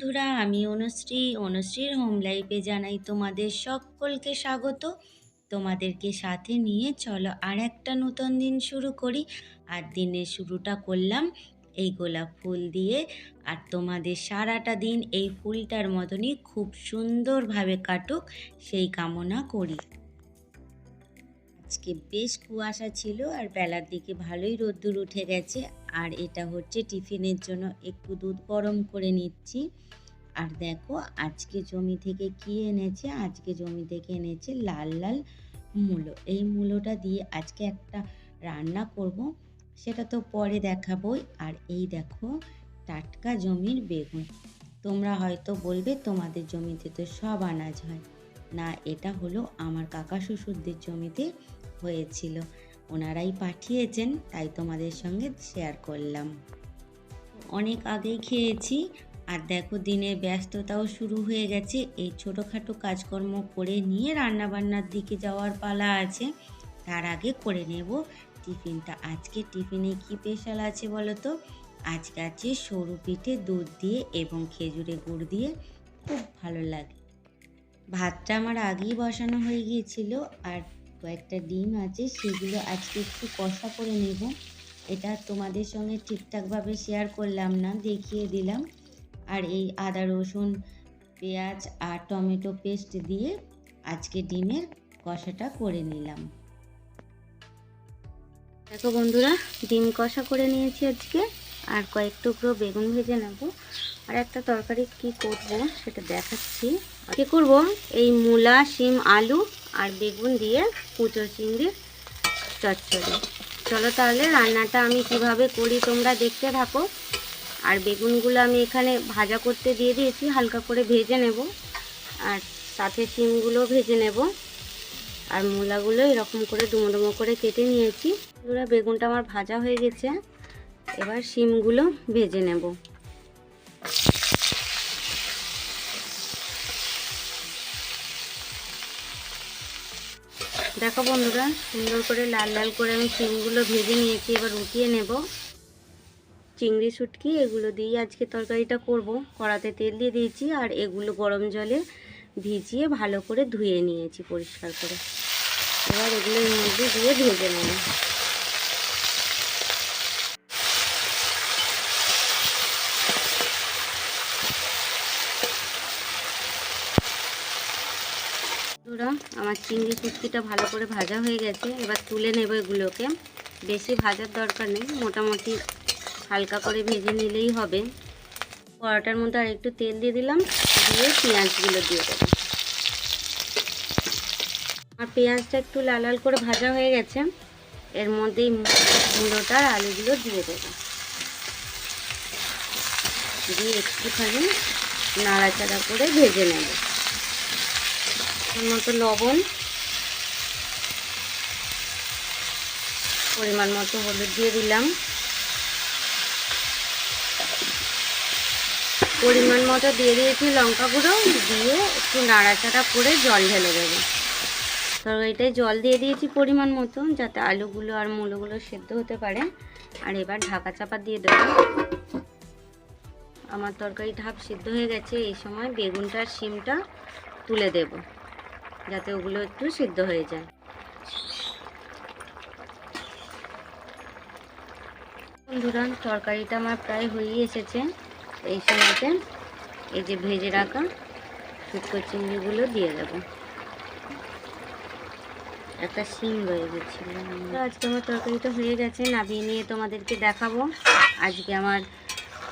বন্ধুরা, আমি অনুশ্রী। অনুশ্রীর হোম লাইফে জানাই তোমাদের সকলকে স্বাগত। তোমাদেরকে সাথে নিয়ে চলো আর একটা নতুন দিন শুরু করি। আর দিনের শুরুটা করলাম এই গোলাপ ফুল দিয়ে। আর তোমাদের সারাটা দিন এই ফুলটার মতনই খুব সুন্দরভাবে কাটুক, সেই কামনা করি। আজকে বেশ কুয়াশা ছিল আর বেলার দিকে ভালোই রোদ্দুর উঠে গেছে। আর এটা হচ্ছে টিফিনের জন্য একটু দুধ গরম করে নিচ্ছি। আর দেখো আজকে জমি থেকে কি এনেছে? আজকে জমি থেকে এনেছে লাল লাল মূলো। এই মূলোটা দিয়ে আজকে একটা রান্না করব, সেটা তো পরে দেখাবোই। আর এই দেখো টাটকা জমির বেগুন। তোমরা হয়তো বলবে, তোমাদের জমিতে তো সব আনাজ হয়। না, এটা হলো আমার কাকা শ্বশুরদের জমিতে হয়েছিল। ওনারাই পাঠিয়েছেন, তাই তোমাদের সঙ্গে শেয়ার করলাম। অনেক আগেই খেয়েছি আর দেখো দিনের ব্যস্ততাও শুরু হয়ে গেছে। এই ছোটোখাটো কাজকর্ম করে নিয়ে রান্নাবান্নার দিকে যাওয়ার পালা আছে। তার আগে করে নেব টিফিনটা। আজকে টিফিনে কি স্পেশাল আছে বলো তো? আজকে আছে সরু পিঠে দুধ দিয়ে এবং খেজুরে গুড় দিয়ে। খুব ভালো লাগে। ভাতটা আমার আগেই বসানো হয়ে গিয়েছিল আর কয়েকটা ডিম আছে, সেগুলো আজকে একটু কষা করে নেব। এটা তোমাদের সঙ্গে ঠিকঠাকভাবে শেয়ার করলাম না, দেখিয়ে দিলাম। আর এই আদা, রসুন, পেঁয়াজ আর টমেটো পেস্ট দিয়ে আজকে ডিমের কষাটা করে নিলাম। দেখো বন্ধুরা, ডিম কষা করে নিয়েছি আজকে। আর কয়েক টুকরো বেগুন ভেজে নেব। আর একটা তরকারি কি করব সেটা দেখাচ্ছি। কি করব এই মূলা, শিম, আলু আর বেগুন দিয়ে কুচো চিংড়ির চচ্চড়ি। চলো তাহলে রান্নাটা আমি কীভাবে করি তোমরা দেখতে থাকো। আর বেগুনগুলো আমি এখানে ভাজা করতে দিয়ে দিয়েছি, হালকা করে ভেজে নেব। আর সাথে শিমগুলো ভেজে নেব। আর মূলাগুলো এরকম করে ডুমো ডুমো করে কেটে নিয়েছি। বেগুনটা আমার ভাজা হয়ে গেছে। এবার শিমগুলো ভেজে নেব। দেখো বন্ধুরা, সুন্দর করে লাল লাল করে আমি শিমগুলো ভেজে নিয়েছি, এবার উঠিয়ে নেব। চিংড়ি, শুটকি এগুলো দিয়ে আজকে তরকারিটা করব। কড়াতে তেল দিয়ে দিয়েছি আর এগুলো গরম জলে ভিজিয়ে ভালো করে ধুয়ে নিয়েছি পরিষ্কার করে। এবার এগুলো মধ্যে দিয়ে ভেজে নেব। আমার চিংড়ি, শুটকিটা ভালো করে ভাজা হয়ে গেছে। এবার তুলে নেব এগুলোকে। বেশি ভাজার দরকার নেই, মোটামুটি হালকা করে ভেজে নিলেই হবে। কড়াটার মধ্যে আর একটু তেল দিয়ে দিলাম, দিয়ে পেঁয়াজগুলো দিয়ে দেবো। আর পেঁয়াজটা একটু লাল লাল করে ভাজা হয়ে গেছে, এর মধ্যেই মূলোটা আর আলুগুলো দিয়ে দেবো। দিয়ে একটুখানি নাড়াচাড়া করে ভেজে নেব। মতো লবণ, পরিমাণ মতো হলুদ দিয়ে দিলাম। পরিমাণ মতো দিয়ে দিয়েছি লঙ্কা গুঁড়ো, দিয়ে একটু নাড়াচাড়া করে জল ঢেলে দেবো। তরকারিটায় জল দিয়ে দিয়েছি পরিমাণ মতো যাতে আলুগুলো আর মূলগুলো সেদ্ধ হতে পারে। আর এবার ঢাকা চাপা দিয়ে দেবো। আমার তরকারি ঢাপ সিদ্ধ হয়ে গেছে, এই সময় বেগুনটার শিমটা তুলে দেব, যাতে ওগুলো একটু সিদ্ধ হয়ে যায়। বন্ধুরা, তরকারিটা আমার প্রায় হয়েই এসেছে। এই সময়তে এই যে ভেজে রাখা শুক্তো চিংড়িগুলো দিয়ে দেবো। একটা শিম রয়ে গেছিল। আজকে আমার তরকারিটা হয়ে গেছে, নামিয়ে নিয়ে তোমাদেরকে দেখাবো। আজকে আমার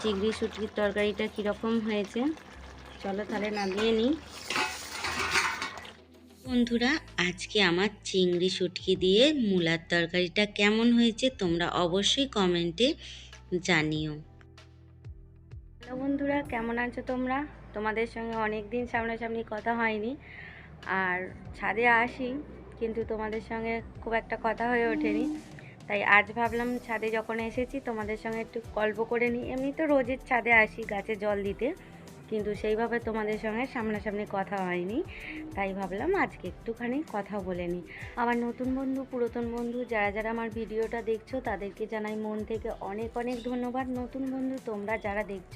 চিংড়ি শুটকির তরকারিটা কীরকম হয়েছে। চলো তাহলে নামিয়ে নিই। বন্ধুরা, আজকে আমার চিংড়ি শুটকি দিয়ে মূলার তরকারিটা কেমন হয়েছে তোমরা অবশ্যই কমেন্টে জানিও। হ্যালো বন্ধুরা, কেমন আছো তোমরা? তোমাদের সঙ্গে অনেক দিন সামনাসামনি কথা হয়নি। আর ছাদে আসি, কিন্তু তোমাদের সঙ্গে খুব একটা কথা হয়ে ওঠেনি। তাই আজ ভাবলাম ছাদে যখন এসেছি, তোমাদের সঙ্গে একটু গল্প করে নিই। এমনি তো রোজের ছাদে আসি, গাছে জল দিতে। কিন্তু সেইভাবে তোমাদের সঙ্গে সামনাসামনি কথা হয়নি, তাই ভাবলাম আজকে একটুখানি কথা বলে নিই। আমার নতুন বন্ধু, পুরাতন বন্ধু, যারা যারা আমার ভিডিওটা দেখছ, তাদেরকে জানাই মন থেকে অনেক অনেক ধন্যবাদ। নতুন বন্ধু তোমরা যারা দেখছ,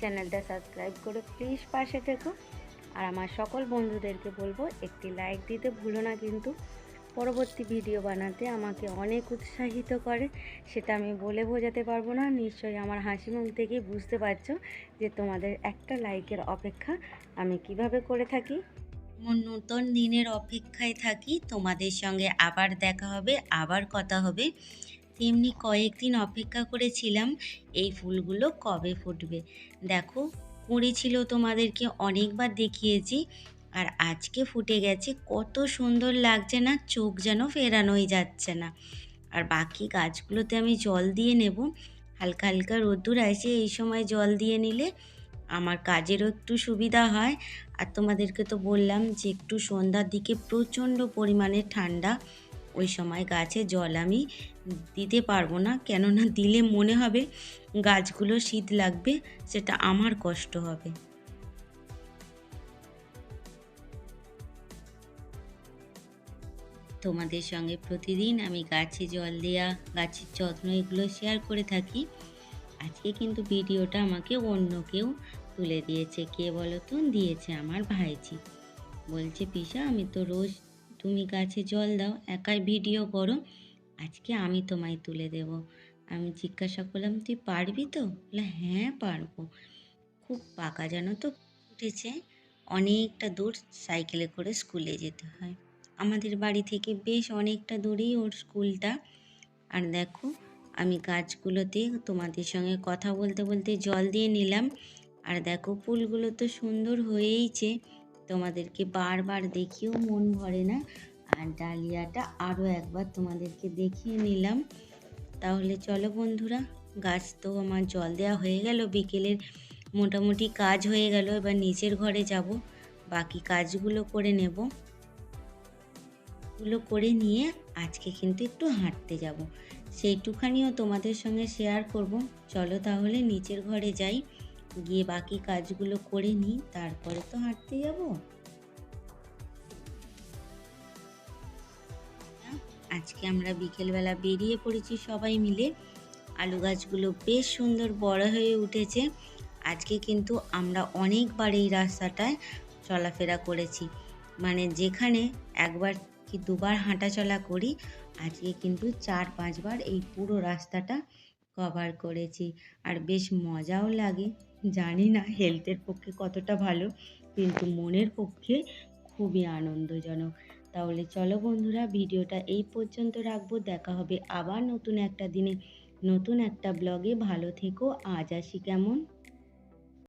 চ্যানেলটা সাবস্ক্রাইব করে প্লিজ পাশে থেকো। আর আমার সকল বন্ধুদেরকে বলব, একটি লাইক দিতে ভুলো না কিন্তু। পরবর্তী ভিডিও বানাতে আমাকে অনেক উৎসাহিত করে, সেটা আমি বলে বোঝাতে পারব না। নিশ্চয়ই আমার হাসি মুখ থেকেই বুঝতে পারছ যে তোমাদের একটা লাইকের অপেক্ষা আমি কীভাবে করে থাকি। নতুন দিনের অপেক্ষায় থাকি, তোমাদের সঙ্গে আবার দেখা হবে, আবার কথা হবে। তেমনি কয়েকদিন অপেক্ষা করেছিলাম এই ফুলগুলো কবে ফুটবে। দেখো কুঁড়ি ছিল তোমাদেরকে অনেকবার দেখিয়েছি। আর আজকে ফুটে গেছে, কত সুন্দর লাগছে না, চোখ যেন ফেরানোই যাচ্ছে না। আর বাকি গাছগুলোতে আমি জল দিয়ে নেব। হালকা হালকা রোদ্দুর আসে, এই সময় জল দিয়ে নিলে আমার কাজেরও একটু সুবিধা হয়। আর তোমাদেরকে তো বললাম যে একটু সন্ধ্যার দিকে প্রচণ্ড পরিমাণে ঠান্ডা, ওই সময় গাছে জল আমি দিতে পারব না। কেননা দিলে মনে হবে গাছগুলো শীত লাগবে, সেটা আমার কষ্ট হবে। তোমাদের সঙ্গে প্রতিদিন আমি গাছে জল দেওয়া গাছের যত্ন এগুলো শেয়ার করে থাকি। আজকে কিন্তু ভিডিওটা আমাকে অন্য কেউ তুলে দিয়েছে। কে বলো তো দিয়েছে আমার ভাইজি। বলছে, পিসা, আমি তো রোজ তুমি গাছে জল দাও, একাই ভিডিও করো, আজকে আমি তোমায় তুলে দেব। আমি জিজ্ঞাসা করলাম, তুই পারবি তো? বলে হ্যাঁ পারব। খুব পাকা জানো তো উঠেছে। অনেকটা দূর সাইকেলে করে স্কুলে যেতে হয়। আমাদের বাড়ি থেকে বেশ অনেকটা দূরেই ওর স্কুলটা। আর দেখো, আমি গাছগুলোতে তোমাদের সঙ্গে কথা বলতে বলতে জল দিয়ে নিলাম। আর দেখো, ফুলগুলো তো সুন্দর হয়েইছে। তোমাদেরকে বারবার দেখিয়েও মন ভরে না। আর ডালিয়াটা আরও একবার তোমাদেরকে দেখিয়ে নিলাম। তাহলে চলো বন্ধুরা, গাছ তো আমার জল দেওয়া হয়ে গেল, বিকেলের মোটামুটি কাজ হয়ে গেল। এবার নিচের ঘরে যাব, বাকি কাজগুলো করে নেব। গুলো করে নিয়ে আজকে কিন্তু একটু হাঁটতে যাব। সেইটুখানিও তোমাদের সঙ্গে শেয়ার করব। চলো তাহলে নিচের ঘরে যাই, গিয়ে বাকি কাজগুলো করে নিই, তারপরে তো হাঁটতে যাব। আজকে আমরা বিকেলবেলা বেরিয়ে পড়েছি সবাই মিলে। আলু গাছগুলো বেশ সুন্দর বড় হয়ে উঠেছে। আজকে কিন্তু আমরা অনেকবার এই রাস্তাটায় চলাফেরা করেছি। মানে যেখানে একবার কি দুবার হাঁটাচলা করি, আজকে কিন্তু চার পাঁচবার এই পুরো রাস্তাটা কভার করেছি। আর বেশ মজাও লাগে। জানি না হেলথের পক্ষে কতটা ভালো, কিন্তু মনের পক্ষে খুবই আনন্দজনক। তাহলে চলো বন্ধুরা, ভিডিওটা এই পর্যন্ত রাখব। দেখা হবে আবার নতুন একটা দিনে, নতুন একটা ব্লগে ভালো থেকো। আজ আসি কেমন?